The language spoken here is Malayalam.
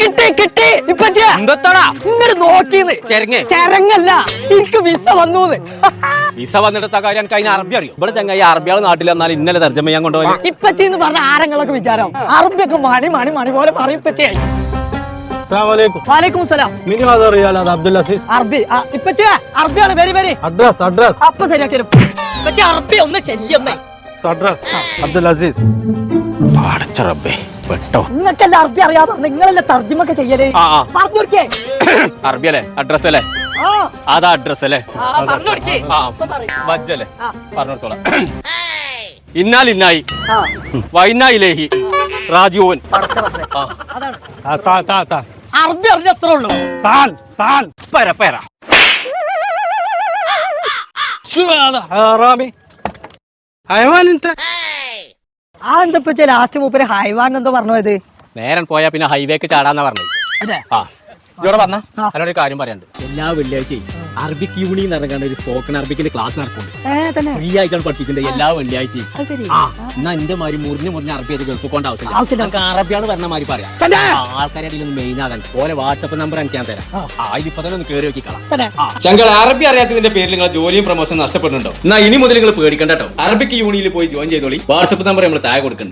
കിട്ടി കിട്ടി ഇപ്പച്ചേ! എന്തത്താടാ? ഇങ്ങോട്ട് നോക്കിന്ന്. ചെരങ്ങ്. ചരങ്ങല്ല. എനിക്ക് വിസ വന്നൂന്ന്. വിസ വന്നിടത്ത കാര്യം? എനിക്ക് അറബി അറിയോ? ഇവിടെ ചങ്ങായി അറബിയാൾ നാട്ടിൽ വന്നാൽ ഇന്നലെ തർജമ ചെയ്യാൻ കൊണ്ടുപോയി ഇപ്പച്ചി എന്ന് പറഞ്ഞ ആരങ്ങളൊക്കെ വിചാരം. അറബിയൊക്കെ മണി മണി മണി പോലെ പറയും ഇപ്പച്ചേ. അറബി ഇപ്പച്ചേ അറബിയാണ് വരി വരി. Address address. അപ്പൊ ശരിയാക്കി. അറബി ഒന്ന് ചെല്ലിയൊന്നേ അഡ്രസ്. അബ്ദുൽ അസീസ്. പാടച്ച പെട്ടോ. നിങ്ങൾക്കല്ല അറബി അറിയാതെ നിങ്ങളല്ലേ തർജമൊക്കെ ചെയ്യലേ? ആ, ആ. പറഞ്ഞോടിക്കേ അറബി അല്ലേ? അഡ്രസ് അല്ലേ? ആ. അതാ അഡ്രസ് അല്ലേ? ആ, പറഞ്ഞോടിക്കേ ആ ഇപ്പൊ പറയ്. മജ്ജല്ലേ പറഞ്ഞോടത്തോളാം ഇന്നാലിന്നായി ആ. വൈനായിലേഹി രാജീവൻ അതാണ്. താ താ താ. അറബി അറിഞ്ഞ ഉള്ളൂ. താൻ താൻ. പര പര. ശ്ശ്, ഹറാമി ഹൈവാൻ ആ എന്താ ഇപ്പൊ ലാസ്റ്റ് മൂപ്പര് ഹൈവാൻ എന്തോ പറഞ്ഞു ഇത്? നേരം പോയാ പിന്നെ ഹൈവേക്ക് ചാടാന്നാ പറഞ്ഞത്. ആ. ഇതോടെ പറഞ്ഞ അതിനോട് കാര്യം പറയാനുണ്ട്. എല്ലാ വെള്ളിയാഴ്ചയും അറബിക് യൂണി എന്ന് ഒരു സ്പോക്കൺ അറബിക്കിന്റെ ക്ലാസ് നടക്കുന്നുണ്ട്. ഫ്രീ ആയിട്ടാണ് പഠിപ്പിക്കുന്നത്. എല്ലാ വെള്ളിയാഴ്ചയും. ആ എന്നാ എന്റെ മാതിരി മുറിഞ്ഞ് മുറിഞ്ഞ് അറബി അത് ഗൾഫ് കൊണ്ട് ആവശ്യമില്ല. ആവശ്യമില്ല. നമുക്ക് അറബിയാണ് പറഞ്ഞ മാതിരി പറയാം. ആൾക്കാരെ അതിലൊന്ന് മെയിൻ ആകാൻ. ഓലെ വാട്സപ്പ് നമ്പർ എനിക്ക് ഞാൻ തരാം. ആ. ഇതിപ്പോ തന്നെ ഒന്ന് കയറി നോക്കിക്കളാം. ചങ്കൾ അറബി അറിയാത്തതിന്റെ പേരിൽ നിങ്ങൾ ജോലിയും പ്രൊമോഷൻ നഷ്ടപ്പെടുന്നുണ്ടോ? എന്നാ ഇനി മുതൽ നിങ്ങൾ പേടിക്കണ്ട കേട്ടോ. അറബിക് യൂണിയിൽ പോയി ജോയിൻ ചെയ്തോളി. വാട്സപ്പ് നമ്പർ നമ്മൾ താഴെ കൊടുക്കുന്നുണ്ട്